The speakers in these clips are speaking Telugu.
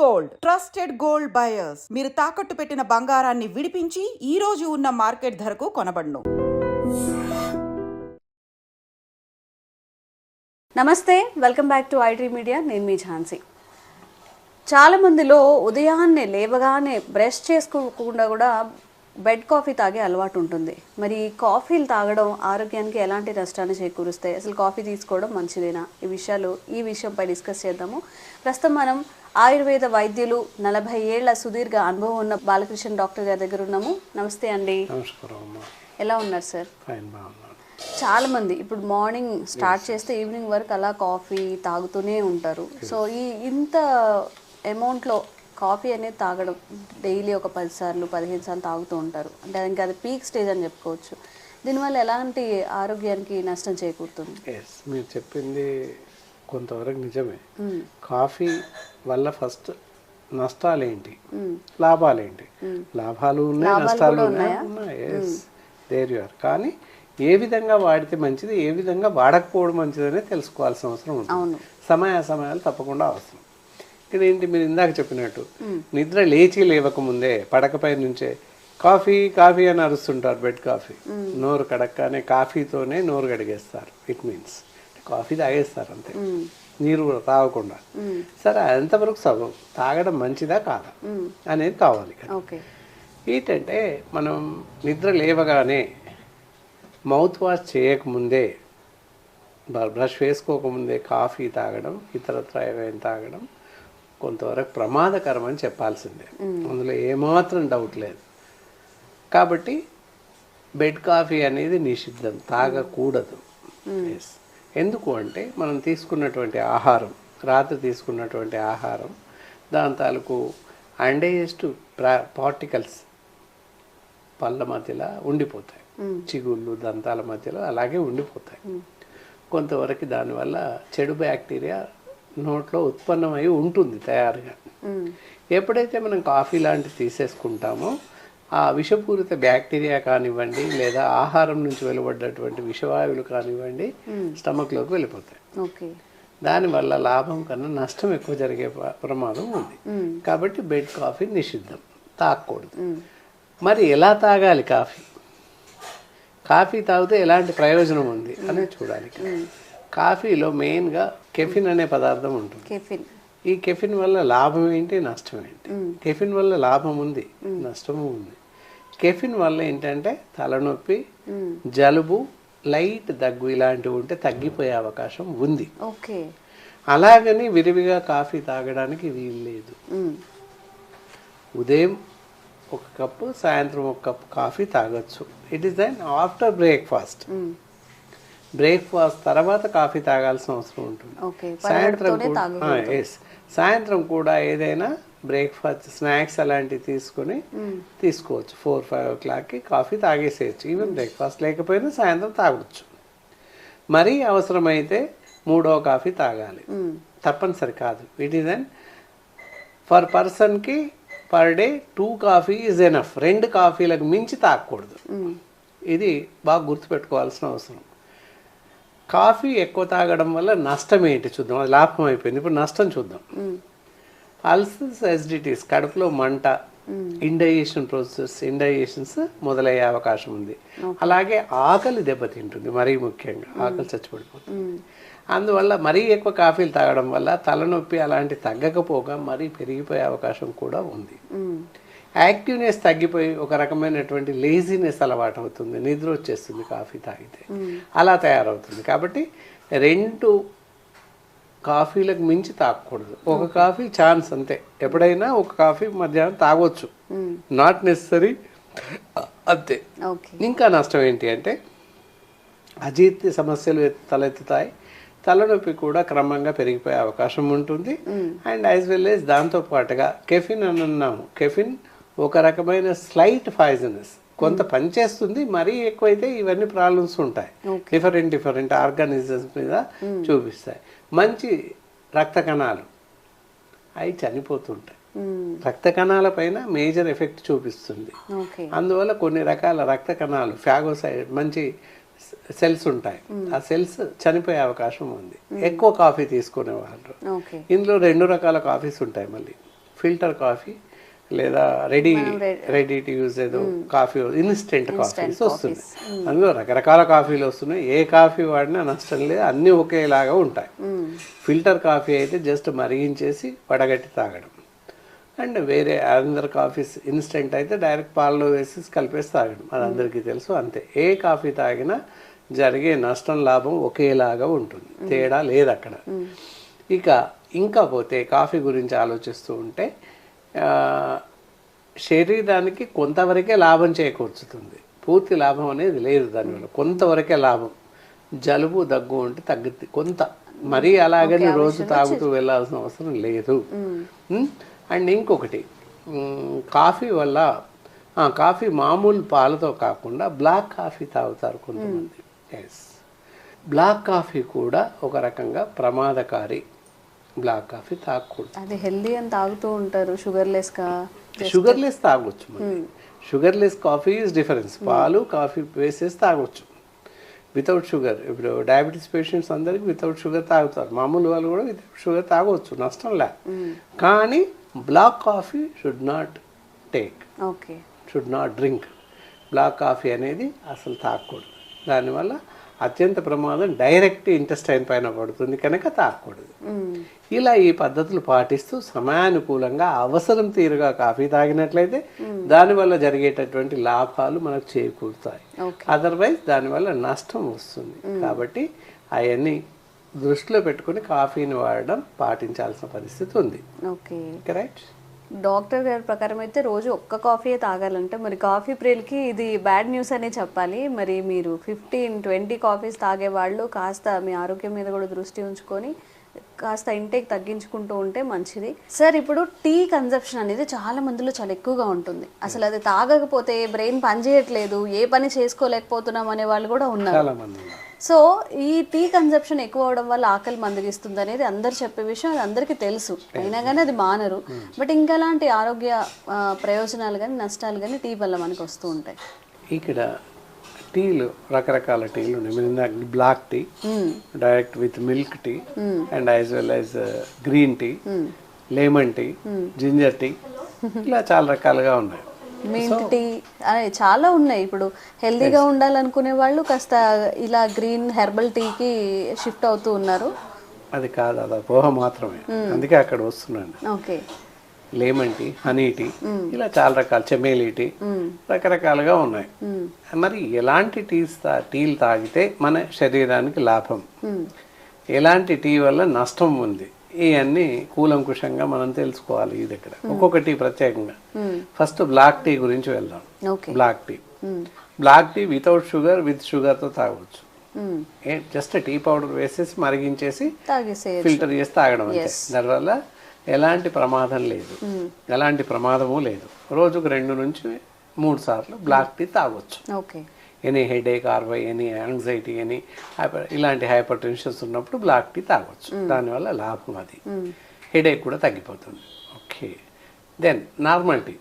గోల్డ్. Trusted gold buyers. మీరు తాకట్టు పెట్టిన బంగారాన్ని విడిపించి ఈ రోజు ఉన్న మార్కెట్ ధరకు కొనబడును. నమస్తే. Welcome back to IT media. నేను మీ ఝాన్సీ. చాలామందిలో ఉదయాన్నే లేవగానే బ్రష్ చేసుకోకుండా కూడా బెడ్ కాఫీ తాగే అలవాటు ఉంటుంది. మరి కాఫీలు తాగడం ఆరోగ్యానికి ఎలాంటి నష్టాన్ని చేకూరుస్తాయి? అసలు కాఫీ తీసుకోవడం మంచిదేనా? ఈ విషయాలు ఈ విషయంపై డిస్కస్ చేద్దాము. ప్రస్తుతం మనం ఆయుర్వేద వైద్యులు నలభై ఏళ్ళ సుదీర్ఘ అనుభవం ఉన్న బాలకృష్ణ డాక్టర్ గారి దగ్గర ఉన్నాము. నమస్తే అండి. ఎలా ఉన్నారు సార్? చాలా మంది ఇప్పుడు మార్నింగ్ స్టార్ట్ చేస్తే ఈవినింగ్ వరకు అలా కాఫీ తాగుతూనే ఉంటారు. సో ఈ ఇంత అమౌంట్లో కాఫీ అనేది తాగడం. డైలీ ఒక పది సార్లు పదిహేను సార్లు తాగుతూ ఉంటారు. అంటే ఇంకా అది పీక్ స్టేజ్ అని చెప్పుకోవచ్చు. దీనివల్ల ఎలాంటి ఆరోగ్యానికి నష్టం చేకూరుతుంది? ఎస్ మీరు చెప్పింది కొంతవరకు నిజమే. కాఫీ వల్ల ఫస్ట్ నష్టాలేంటి? లాభాలేంటి? లాభాలు ఉన్నాయి నష్టాలు ఉన్నాయి? ఉన్నాయి. ఎస్ దేర్ యు ఆర్ కానీ ఏ విధంగా వాడితే మంచిది ఏ విధంగా వాడకపోవడం మంచిదనే తెలుసుకోవాల్సిన అవసరం ఉంటుంది. సమయ సమయాలు తప్పకుండా అవసరం. ఏంటి మీరు ఇందాక చెప్పినట్టు? నిద్ర లేచి లేవకముందే పడకపై నుంచే కాఫీ కాఫీ అని అరుస్తుంటారు బెడ్ కాఫీ. నోరు కడక్కనే కాఫీతోనే నోరు కడిగేస్తారు. ఇట్ మీన్స్ కాఫీ తాగేస్తారు అంతే. నీరు కూడా తాగకుండా. సరే ఎంతవరకు సగం. తాగడం మంచిదా కాదా? అనేది కావాలి ఏంటంటే మనం నిద్ర లేవగానే మౌత్ వాష్ చేయకముందే బ్రష్ వేసుకోకముందే కాఫీ తాగడం ఇతరత్ర ఏమైనా తాగడం కొంతవరకు ప్రమాదకరం అని చెప్పాల్సిందే అందులో ఏమాత్రం డౌట్ లేదు. కాబట్టి బెడ్ కాఫీ అనేది నిషిద్ధం తాగకూడదు. ఎందుకు అంటే మనం తీసుకున్నటువంటి ఆహారం రాత్రి తీసుకున్నటువంటి ఆహారం దాని తాలూకు అండేజెస్ట్ పార్టికల్స్ పళ్ళ మధ్యలో ఉండిపోతాయి. చిగుళ్ళు దంతాల మధ్యలో అలాగే ఉండిపోతాయి. కొంతవరకు దానివల్ల చెడు బ్యాక్టీరియా నోట్లో ఉత్పన్నమై ఉంటుంది తయారుగా. ఎప్పుడైతే మనం కాఫీ లాంటివి తీసేసుకుంటామో ఆ విషపూరిత బ్యాక్టీరియా కానివ్వండి లేదా ఆహారం నుంచి వెలువడ్డటువంటి విషవాయువులు కానివ్వండి స్టమక్లోకి వెళ్ళిపోతాయి. ఓకే. దానివల్ల లాభం కన్నా నష్టం ఎక్కువ జరిగే ప్ర- ప్రమాదం ఉంది. కాబట్టి బెడ్ కాఫీ నిషిద్ధం. తాగకూడదు మరి ఎలా తాగాలి కాఫీ? కాఫీ తాగితే ఎలాంటి ప్రయోజనం ఉంది అనేది చూడాలి. కాఫీలో మెయిన్గా కెఫిన్ అనే పదార్థం ఉంటుంది. కెఫిన్. ఈ కెఫిన్ వల్ల లాభం ఏంటి? నష్టం ఏంటి? కెఫిన్ వల్ల లాభం ఉంది నష్టము ఉంది. కెఫిన్ వల్ల ఏంటంటే తలనొప్పి జలుబు లైట్ దగ్గు ఇలాంటివి ఉంటే తగ్గిపోయే అవకాశం ఉంది. ఓకే. అలాగని విరివిగా కాఫీ తాగడానికి వీలు లేదు. ఉదయం ఒక కప్పు సాయంత్రం ఒక కప్పు కాఫీ తాగొచ్చు. It is then after breakfast breakfast తర్వాత కాఫీ తాగాల్సిన అవసరం ఉంటుంది. సాయంత్రం కూడా ఎస్ సాయంత్రం కూడా ఏదైనా బ్రేక్ఫాస్ట్ స్నాక్స్ అలాంటివి తీసుకొని తీసుకోవచ్చు. ఫోర్ ఫైవ్ ఓ క్లాక్కి కాఫీ తాగేసేయచ్చు. ఈవెన్ బ్రేక్ఫాస్ట్ లేకపోయినా సాయంత్రం తాగొచ్చు. మరీ అవసరమైతే మూడో కాఫీ తాగాలి. తప్పనిసరి కాదు. ఇట్ ఈస్ అన్ ఫర్ పర్సన్కి per day two coffee is enough రెండు కాఫీలకు మించి తాగకూడదు. ఇది బాగా గుర్తుపెట్టుకోవాల్సిన అవసరం. కాఫీ ఎక్కువ తాగడం వల్ల నష్టం ఏంటి చూద్దాం. అది లాభం అయిపోయింది. ఇప్పుడు నష్టం చూద్దాం. అల్సర్స్ ఎసిడిటీస్ కడుపులో మంట ఇండైజేషన్ ప్రాసెస్ ఇండైజేషన్స్ మొదలయ్యే అవకాశం ఉంది. అలాగే ఆకలి దెబ్బతింటుంది మరీ ముఖ్యంగా. ఆకలి చచ్చిపడిపోతుంది. అందువల్ల మరీ ఎక్కువ కాఫీలు తాగడం వల్ల తలనొప్పి అలాంటి తగ్గకపోగా మరీ పెరిగిపోయే అవకాశం కూడా ఉంది. యాక్టివ్నెస్ తగ్గిపోయి ఒక రకమైనటువంటి లేజినెస్ అలవాటు అవుతుంది నిద్ర వచ్చేస్తుంది కాఫీ తాగితే. అలా తయారవుతుంది. కాబట్టి రెండు కాఫీలకు మించి తాగకూడదు. ఒక కాఫీ ఛాన్స్ అంతే. ఎప్పుడైనా ఒక కాఫీ మధ్యాహ్నం తాగొచ్చు. నాట్ నెసరీ అంతే. ఇంకా నష్టం ఏంటి అంటే అజీర్తి సమస్యలు తలెత్తుతాయి. తలనొప్పి కూడా క్రమంగా పెరిగిపోయే అవకాశం ఉంటుంది. అండ్ యాజ్ వెల్ యాజ్ దాంతో పాటుగా కెఫిన్ అని అన్నాము. కెఫిన్ ఒక రకమైన స్లైట్ పాయిజనస్ కొంత పనిచేస్తుంది మరీ ఎక్కువైతే ఇవన్నీ ప్రాబ్లమ్స్ ఉంటాయి. డిఫరెంట్ డిఫరెంట్ ఆర్గానిజమ్స్ మీద చూపిస్తాయి. మంచి రక్త కణాలు. అవి చనిపోతుంటాయి. రక్త కణాల పైన మేజర్ ఎఫెక్ట్ చూపిస్తుంది. అందువల్ల కొన్ని రకాల రక్త కణాలు ఫ్యాగోసైడ్ మంచి సెల్స్ ఉంటాయి. ఆ సెల్స్ చనిపోయే అవకాశం ఉంది. ఎక్కువ కాఫీ తీసుకునే వాళ్ళు ఇందులో రెండు రకాల కాఫీస్ ఉంటాయి మళ్ళీ. ఫిల్టర్ కాఫీ లేదా రెడీ రెడీ టు యూజ్ ఏదో కాఫీ ఇన్స్టెంట్ కాఫీస్ వస్తున్నాయి. అందులో రకరకాల కాఫీలు వస్తున్నాయి. ఏ కాఫీ వాడినా నష్టం లేదు. అన్నీ ఒకేలాగా ఉంటాయి. ఫిల్టర్ కాఫీ అయితే జస్ట్ మరిగించేసి వడగట్టి తాగడం. అండ్ వేరే అందర్ కాఫీస్ ఇన్స్టెంట్ అయితే డైరెక్ట్ పాలలో వేసి కలిపేసి తాగడం. అది అందరికీ తెలుసు. అంతే. ఏ కాఫీ తాగినా జరిగే నష్టం లాభం ఒకేలాగా ఉంటుంది. తేడా లేదు అక్కడ ఇక ఇంకా పోతే కాఫీ గురించి ఆలోచిస్తూ ఉంటే శరీరానికి కొంతవరకే లాభం చేకూర్చుతుంది. పూర్తి లాభం అనేది లేదు దానివల్ల. కొంతవరకే లాభం. జలుబు దగ్గు ఉంటే తగ్గుద్ది. కొంత. మరీ అలాగని రోజు తాగుతూ వెళ్ళాల్సిన అవసరం లేదు. అండ్ ఇంకొకటి కాఫీ వల్ల కాఫీ మామూలు పాలతో కాకుండా బ్లాక్ కాఫీ తాగుతారు కొంతమంది. ఎస్ బ్లాక్ కాఫీ కూడా ఒక రకంగా ప్రమాదకారి. బ్లాక్ కాఫీ తాగకూడదు. అది హెల్దీ అని తాగుతూ ఉంటారు షుగర్ లెస్ షుగర్ లెస్ తాగొచ్చు sugar less coffee is difference. పాలు కాఫీ వేసేసి తాగొచ్చు. Without sugar. ఇప్పుడు డయాబెటీస్ పేషెంట్స్ అందరికి వితౌట్ షుగర్ తాగుతారు. మామూలు వాళ్ళు కూడా వితౌట్ షుగర్ తాగొచ్చు. నష్టం లే. కానీ black coffee should not take. Okay. Should not drink. Black coffee అనేది అసలు తాగకూడదు. దానివల్ల అత్యంత ప్రమాదం డైరెక్ట్ ఇంటెస్టైన్ పైన పడుతుంది. కనుక తాగకూడదు. ఇలా ఈ పద్ధతులు పాటిస్తూ సమయానుకూలంగా అవసరం తీరుగా కాఫీ తాగినట్లయితే దానివల్ల జరిగేటటువంటి లాభాలు మనకు చేకూరుతాయి. ఓకే. అదర్వైజ్ దానివల్ల నష్టం వస్తుంది. కాబట్టి అవన్నీ దృష్టిలో పెట్టుకుని కాఫీని వాడడం పాటించాల్సిన పరిస్థితి ఉంది. ఓకే. కరెక్ట్ డాక్టర్ గారి ప్రకారం అయితే రోజు ఒక్క కాఫీయే తాగాలంటే మరి కాఫీ ప్రియులకి ఇది బ్యాడ్ న్యూస్ అనే చెప్పాలి. మరి మీరు ఫిఫ్టీన్ ట్వంటీ కాఫీస్ తాగే వాళ్ళు కాస్త మీ ఆరోగ్యం మీద కూడా దృష్టి ఉంచుకొని కాస్త ఇంటేక్ తగ్గించుకుంటూ ఉంటే మంచిది. సార్ ఇప్పుడు టీ కన్జప్షన్ అనేది చాలా మందిలో చాలా ఎక్కువగా ఉంటుంది. అసలు అది తాగకపోతే బ్రెయిన్ పనిచేయట్లేదు ఏ పని చేసుకోలేకపోతున్నాం అనే వాళ్ళు కూడా ఉన్నారు. సో ఈ టీ కన్సప్షన్ ఎక్కువ అవడం వల్ల ఆకలి మందగిస్తుంది అనేది అందరు చెప్పే విషయం అది అందరికీ తెలుసు. అయినా కానీ అది మానరు. బట్ ఇంకా అలాంటి ఆరోగ్య ప్రయోజనాలు కానీ నష్టాలు కానీ టీ వల్ల మనకు వస్తూ ఉంటాయి. ఇక్కడ టీలు రకరకాల టీలు ఉన్నాయి. మీరు ఇందాక black tea direct with milk tea and as well as green tea lemon tea ginger tea ఇలా చాలా రకాలుగా ఉన్నాయి. మింట్ టీ అనే చాలా ఉన్నాయి. ఇప్పుడు హెల్తీగా ఉండాలనుకునే వాళ్ళు కాస్త ఇలా గ్రీన్ హెర్బల్ టీకి షిఫ్ట్ అవుతూ ఉన్నారు. అది కాదు అది పోహ మాత్రమే. అందుకే అక్కడ వస్తున్నాను. Okay. Lemon tea honey tea ఇలా చాలా రకాల చెమేలి టీ రకరకాలుగా ఉన్నాయి. మరి ఎలాంటి టీస్ టీలు తాగితే మన శరీరానికి లాభం? ఎలాంటి టీ వల్ల నష్టం ఉంది? ఇవన్నీ కూలంకుషంగా మనం తెలుసుకోవాలి ఈ దగ్గర. ఒక్కొక్క టీ ప్రత్యేకంగా. ఫస్ట్ బ్లాక్ టీ గురించి వెళ్దాం. Black tea. Black tea without sugar with షుగర్తో తాగవచ్చు. జస్ట్ టీ పౌడర్ వేసేసి మరిగించేసి ఫిల్టర్ చేసి తాగడం అంతే. దానివల్ల ఎలాంటి ప్రమాదం లేదు. ఎలాంటి ప్రమాదము లేదు. రోజుకు రెండు నుంచి మూడు సార్లు బ్లాక్ టీ తాగొచ్చు. Okay. Any headache or any anxiety any hyper ఇలాంటి హైపర్ టెన్షన్స్ ఉన్నప్పుడు బ్లాక్ టీ తాగొచ్చు. దానివల్ల లాభం అది. హెడేక్ కూడా తగ్గిపోతుంది. ఓకే. Then normal tea.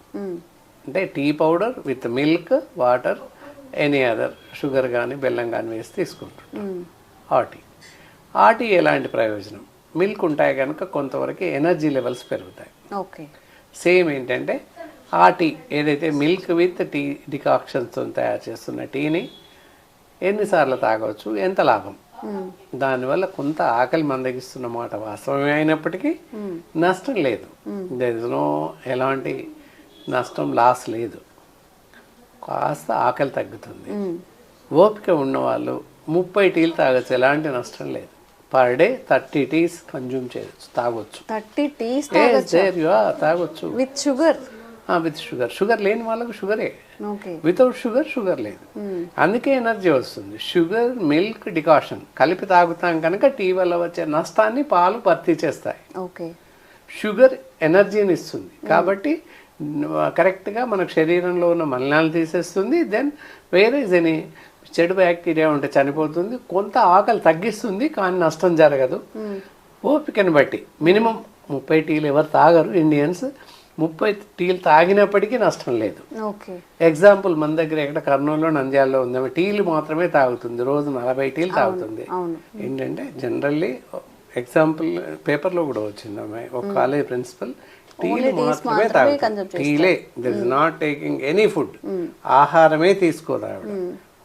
అంటే tea powder with milk water any other sugar కానీ బెల్లం కానీ వేసి తీసుకుంటుంటాం. ఆ టీ. ఆ టీ ఎలాంటి ప్రయోజనం? మిల్క్ ఉంటాయి కనుక కొంతవరకు ఎనర్జీ లెవెల్స్ పెరుగుతాయి. ఓకే. సేమ్ ఏంటంటే ఆ టీ ఏదైతే మిల్క్ విత్ టీ డికాక్షన్స్తో తయారు చేస్తున్న టీని ఎన్నిసార్లు తాగవచ్చు? ఎంత లాభం? దానివల్ల కొంత ఆకలి మందగిస్తున్న మాట వాస్తవమే అయినప్పటికీ నష్టం లేదు. నో ఎలాంటి నష్టం లాస్ లేదు. కాస్త ఆకలి తగ్గుతుంది. ఓపిక ఉన్నవాళ్ళు ముప్పై టీలు తాగొచ్చు. ఎలాంటి నష్టం లేదు. Per day thirty teas consume చేయొచ్చు తాగొచ్చు. థర్టీ టీస్ తాగొచ్చు? With sugar with sugar sugar లేని వాళ్ళకు షుగరే వితౌట్ షుగర్ షుగర్ లేదు. అందుకే ఎనర్జీ వస్తుంది. షుగర్ మిల్క్ డికాషన్ కలిపి తాగుతాం కనుక టీ వల్ల వచ్చే నష్టాన్ని పాలు భర్తీ చేస్తాయి. ఓకే షుగర్ ఎనర్జీని ఇస్తుంది. కాబట్టి కరెక్ట్గా మనకు శరీరంలో ఉన్న మలినాలు తీసేస్తుంది. దెన్ వేరే ఎనీ చెడు బ్యాక్టీరియా ఉంటే చనిపోతుంది. కొంత ఆకలి తగ్గిస్తుంది కానీ నష్టం జరగదు. ఓపికని బట్టి మినిమం ముప్పై టీలు ఎవరు తాగరు ఇండియన్స్. ముప్పై టీలు తాగినప్పటికీ నష్టం లేదు. ఎగ్జాంపుల్ మన దగ్గర ఎక్కడ కర్నూలులో నంద్యాలలో ఉందేమో టీలు మాత్రమే తాగుతుంది. రోజు నలభై టీలు తాగుతుంది. ఏంటంటే జనరల్లీ ఎగ్జాంపుల్ పేపర్లో కూడా వచ్చింది అమ్మాయి. ఒక కాలేజ్ ప్రిన్సిపల్ టీలు మాత్రమే తాగుతారు టీలే. There is not taking any food. ఆహారమే తీసుకోదు ఆవిడ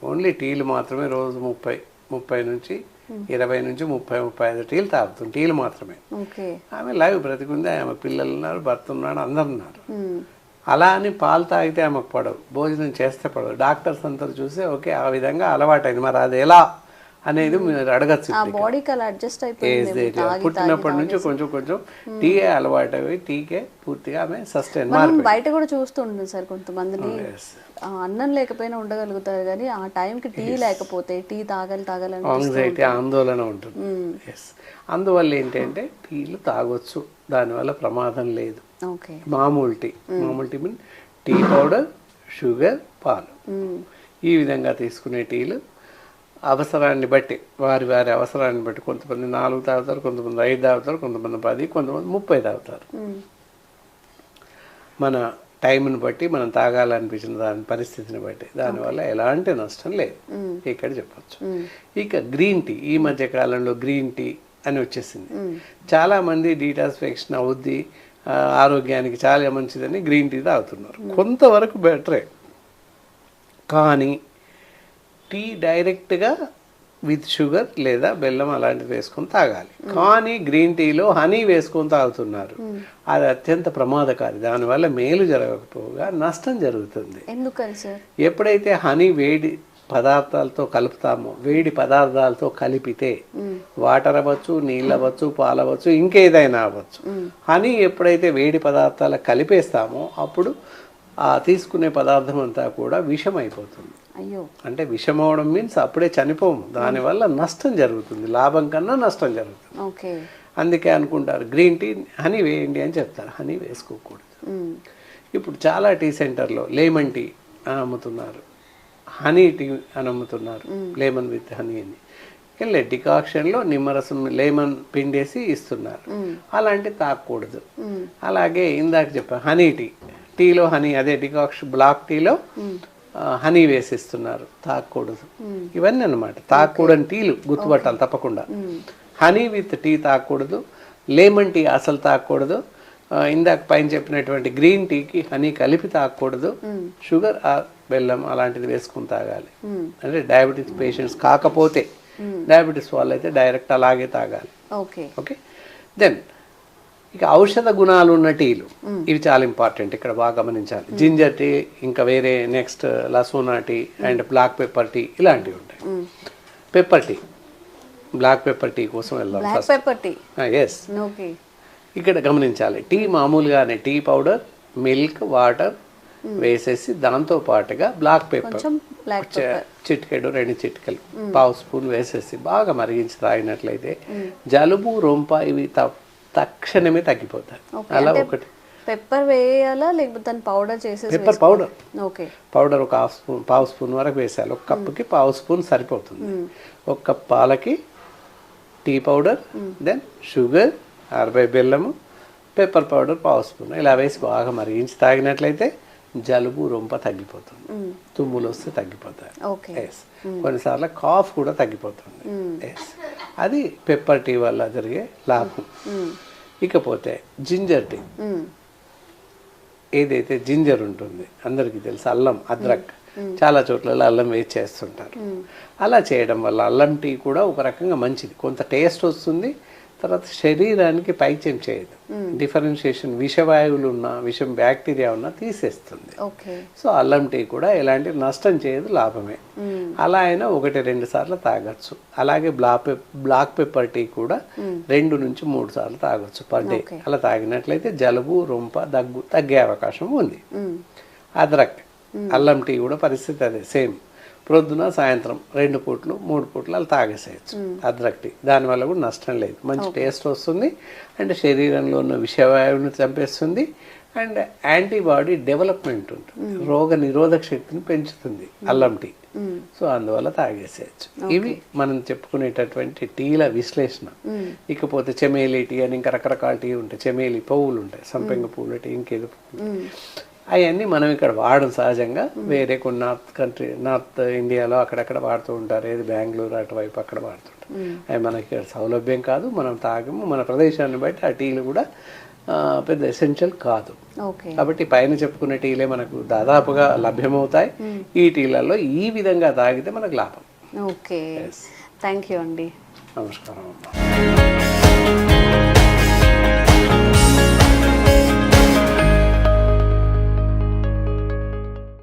ఓన్లీ టీలు మాత్రమే రోజు ముప్పై ముప్పై నుంచి Hmm. ఇరవై నుంచి ముప్పై ముప్పై ఐదు టీలు తాగుతుంది టీలు మాత్రమే. ఆమె లైవ్ బ్రతికుంది ఆమె పిల్లలు ఉన్నారు భర్త ఉన్నాడు అందరు ఉన్నారు. మ్మ్. అలా అని పాలు తాగితే ఆమెకు పడవు భోజనం చేస్తే పడవు. డాక్టర్స్ అంతా చూసి ఓకే ఆ విధంగా అలవాటైంది. మరి అది ఎలా? అనేది మీరు అడగచ్చు ఆ బాడీకి అలా అడ్జస్ట్ అయిపోయింది పుట్టినప్పటి నుంచి కొంచెం కొంచెం టీ అలవాటు అవి టీకే పూర్తిగా ఆమె సస్టైన్ మనం బయట కూడా చూస్తుంటాం సార్ కొంతమందిని. ఆ, అన్నం లేకపోయినా ఉండగలుగుతారు కానీ ఆ టైంకి టీ లేకపోతే టీ తాగాలి యాంగ్జైటీ ఆందోళన ఉంటుంది. ఎస్ అందువల్ల ఏంటంటే టీలు తాగొచ్చు. దానివల్ల ప్రమాదం లేదు. ఓకే మామూలు టీ మామూలు tea mean tea powder sugar పాలు. ఈ విధంగా తీసుకునే టీలు అవసరాన్ని బట్టి వారి వారి అవసరాన్ని బట్టి కొంతమంది నాలుగు తాగుతారు కొంతమంది ఐదు తాగుతారు కొంతమంది పది కొంతమంది ముప్పై తాగుతారు. మన టైంని బట్టి మనం తాగాలనిపించిన దాని పరిస్థితిని బట్టి దానివల్ల ఎలాంటి నష్టం లేదు. ఇక్కడ చెప్పొచ్చు. ఇక గ్రీన్ టీ ఈ మధ్య కాలంలో గ్రీన్ టీ అని వచ్చేసింది. చాలా మంది డీటాక్సిఫికేషన్ అవుద్ది ఆరోగ్యానికి చాలా మంచిదని గ్రీన్ టీ తాగుతున్నారు. కొంతవరకు బెటరే. కానీ టీ డైరెక్ట్గా విత్ షుగర్ లేదా బెల్లం అలాంటివి వేసుకొని తాగాలి. కానీ గ్రీన్ టీలో హనీ వేసుకొని తాగుతున్నారు. అది అత్యంత ప్రమాదకారి. దానివల్ల మేలు జరగకపోగా నష్టం జరుగుతుంది. ఎందుకని సార్? ఎప్పుడైతే హనీ వేడి పదార్థాలతో కలుపుతామో వేడి పదార్థాలతో కలిపితే వాటర్ అవ్వచ్చు నీళ్ళు అవ్వచ్చు పాలు అవ్వచ్చు ఇంకేదైనా అవ్వచ్చు. హనీ ఎప్పుడైతే వేడి పదార్థాలు కలిపేస్తామో అప్పుడు ఆ తీసుకునే పదార్థం అంతా కూడా విషం అయిపోతుంది అయ్యో. అంటే విషం అవడం మీన్స్ అప్పుడే చనిపోము. దానివల్ల నష్టం జరుగుతుంది. లాభం కన్నా నష్టం జరుగుతుంది. ఓకే. అందుకే అనుకుంటారు గ్రీన్ టీ హనీ వేయండి అని చెప్తారు. హనీ వేసుకోకూడదు. ఇప్పుడు చాలా టీ సెంటర్లో లెమన్ టీ అని అమ్ముతున్నారు. హనీ టీ అని అమ్ముతున్నారు. లెమన్ విత్ హనీ అని. వెళ్ళే డికాక్షన్లో నిమ్మరసం లెమన్ పిండేసి ఇస్తున్నారు. అలాంటి తాగకూడదు అలాగే ఇందాక చెప్పా హనీ టీ. టీలో హనీ అదే డికాక్షన్ బ్లాక్ టీలో హనీ వేసిస్తున్నారు తాగకూడదు ఇవన్నీ అన్నమాట. తాగకూడని టీలు గుర్తుపట్టాలి తప్పకుండా. హనీ విత్ టీ తాగకూడదు లెమన్ టీ అసలు తాగకూడదు ఇందాక పైన చెప్పినటువంటి గ్రీన్ టీకి హనీ కలిపి తాగకూడదు షుగర్ బెల్లం అలాంటిది వేసుకుని తాగాలి. అంటే డయాబెటీస్ పేషెంట్స్ కాకపోతే డయాబెటీస్ వాళ్ళు అయితే డైరెక్ట్ అలాగే తాగాలి. ఓకే. ఓకే? దెన్ ఇక ఔషధ గుణాలు ఉన్న టీలు ఇవి చాలా ఇంపార్టెంట్ ఇక్కడ బాగా గమనించాలి. జింజర్ టీ ఇంకా వేరే next లసోనా tea and black pepper tea ఇలాంటివి ఉంటాయి. Pepper tea. Black pepper tea కోసం వెళ్దాం ఎస్ ఓకే. ఇక్కడ గమనించాలి. టీ మామూలుగానే టీ పౌడర్ మిల్క్ వాటర్ వేసేసి దాంతో పాటుగా బ్లాక్ బ్లాక్ చిటికెడు రెండు చిటికలు పావు స్పూన్ వేసేసి బాగా మరిగించి తాగినట్లయితే జలుబు రొంప ఇవి త- తక్షణమే తగ్గిపోతాయి. అలా ఒకటి. పెప్పర్ వేయాలా? లేకపోతే దాన్ని పౌడర్ చేసేసి పెప్పర్ పౌడర్. ఓకే. పౌడర్ ఒక హాఫ్ స్పూన్ పావు స్పూన్ వరకు వేసాలి ఒక కప్పుకి పావు స్పూన్ సరిపోతుంది. ఒక కప్ పాలకి టీ పౌడర్ దెన్ షుగర్ అరవై బెల్లము పెప్పర్ పౌడర్ పావు స్పూన్. ఇలా వేసి బాగా మరిగించి తాగినట్లయితే జలుబు రొంప తగ్గిపోతుంది. తుమ్ములు వస్తే తగ్గిపోతాయి. ఓకే. ఎస్ కొన్నిసార్లు కాఫ్ కూడా తగ్గిపోతుంది. ఎస్ అది పెప్పర్ టీ వల్ల జరిగే లాభం. ఇకపోతే జింజర్ టీ. ఏదైతే జింజర్ ఉంటుంది అందరికీ తెలుసు అల్లం అద్రక్. చాలా చోట్ల అల్లం వేసి చేస్తుంటారు. అలా చేయడం వల్ల అల్లం టీ కూడా ఒక రకంగా మంచిది. కొంత టేస్ట్ వస్తుంది తర్వాత శరీరానికి పైత్యం చేయదు. డిఫరెన్షియేషన్ విషవాయువులు ఉన్నా విషం బ్యాక్టీరియా ఉన్నా తీసేస్తుంది. సో అల్లం టీ కూడా ఎలాంటి నష్టం చేయదు లాభమే. అలా అయినా ఒకటి రెండు సార్లు తాగొచ్చు. అలాగే బ్లాక్ బ్లాక్ పెప్పర్ టీ కూడా రెండు నుంచి మూడు సార్లు తాగొచ్చు పర్ డే. అలా తాగినట్లయితే జలుబు రొంప దగ్గు తగ్గే అవకాశం ఉంది. అదరక్ అల్లం టీ కూడా పరిస్థితి అదే సేమ్. ప్రొద్దున సాయంత్రం రెండు పూట్లు మూడు పూట్లు అలా తాగేసేయచ్చు. అద్రక్ టీ దానివల్ల కూడా నష్టం లేదు. మంచి టేస్ట్ వస్తుంది. అండ్ శరీరంలో ఉన్న విషవాయువుని చంపేస్తుంది. అండ్ యాంటీబాడీ డెవలప్మెంట్ ఉంటుంది. రోగ నిరోధక శక్తిని పెంచుతుంది అల్లం టీ. సో అందువల్ల తాగేసేయచ్చు. ఇవి మనం చెప్పుకునేటటువంటి టీల విశ్లేషణ. ఇకపోతే చెమేలి టీ అని ఇంకా రకరకాల టీ ఉంటాయి. చెమేలి పువ్వులు ఉంటాయి. సంపెంగ పువ్వుల టీ ఇంకేదో. అవన్నీ మనం ఇక్కడ వాడడం సహజంగా వేరే కొన్ని నార్త్ కంట్రీ నార్త్ ఇండియాలో అక్కడక్కడ వాడుతూ ఉంటారు. ఏది బెంగళూరు అటువైపు అక్కడ వాడుతుంటారు అవి మనకి ఇక్కడ సౌలభ్యం కాదు మనం తాగము మన ప్రదేశాన్ని బట్టి ఆ టీలు కూడా పెద్ద ఎసెన్షియల్ కాదు. కాబట్టి పైన చెప్పుకున్న టీలే మనకు దాదాపుగా లభ్యమవుతాయి. ఈ టీలలో ఈ విధంగా తాగితే మనకు లాభం. ఓకే. థ్యాంక్ యూ అండి. నమస్కారం అమ్మా.